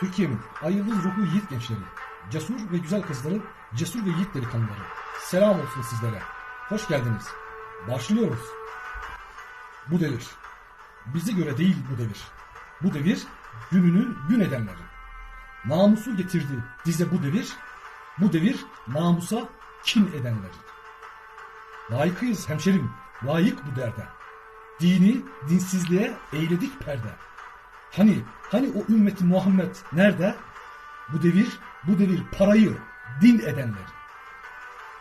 Türkiye'nin ayıldız ruhlu yiğit gençleri, cesur ve güzel kızları, cesur ve yiğit delikanlıları. Selam olsun sizlere. Hoş geldiniz. Başlıyoruz. Bu devir. Bize göre değil bu devir. Bu devir gününü gün edenleri. Namusu getirdi dize bu devir. Bu devir namusa kin edenleri. Layıkıyız hemşerim, layık bu derde. Dini dinsizliğe eğledik perde. Hani, hani o ümmeti Muhammed nerede? Bu devir, bu devir parayı din edenler.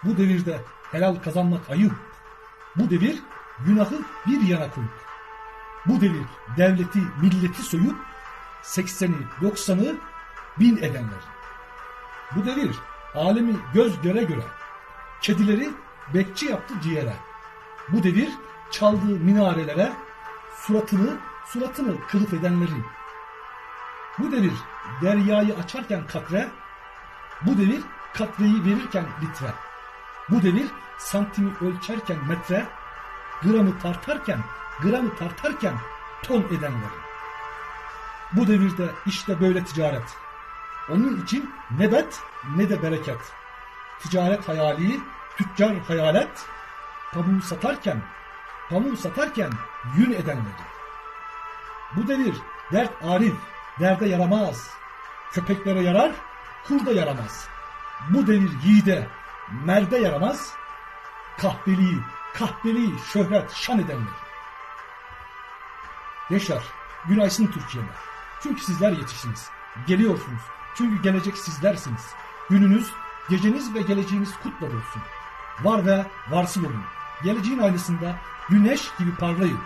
Bu devirde helal kazanmak ayıp. Bu devir günahı bir yana koyup. Bu devir devleti, milleti soyup 80'i, 90'ı bin edenler. Bu devir alemi göz göre göre kedileri bekçi yaptı ciğere. Bu devir çaldığı minarelere suratını suratını kılıf edenlerin. Bu devir deryayı açarken katre, bu devir katreyi verirken litre. Bu devir santimi ölçerken metre, gramı tartarken, gramı tartarken ton edenlerin. Bu devirde işte böyle ticaret. Onun için ne bet ne de bereket. Ticaret hayali, tüccar hayalet, pamuğu satarken, pamuğu satarken yün edenleri. Bu devir dert arif, derde yaramaz. Köpeklere yarar, kurda yaramaz. Bu devir yiğide, merde yaramaz. Kahveliği, kahveliği şöhret, şan edenler. Gençler, günaysın Türkiye'me. Çünkü sizler yetiştiniz. Geliyorsunuz. Çünkü gelecek sizlersiniz. Gününüz, geceniz ve geleceğiniz kutlu olsun. Var ve varsıl olun. Geleceğin aynısında güneş gibi parlayın.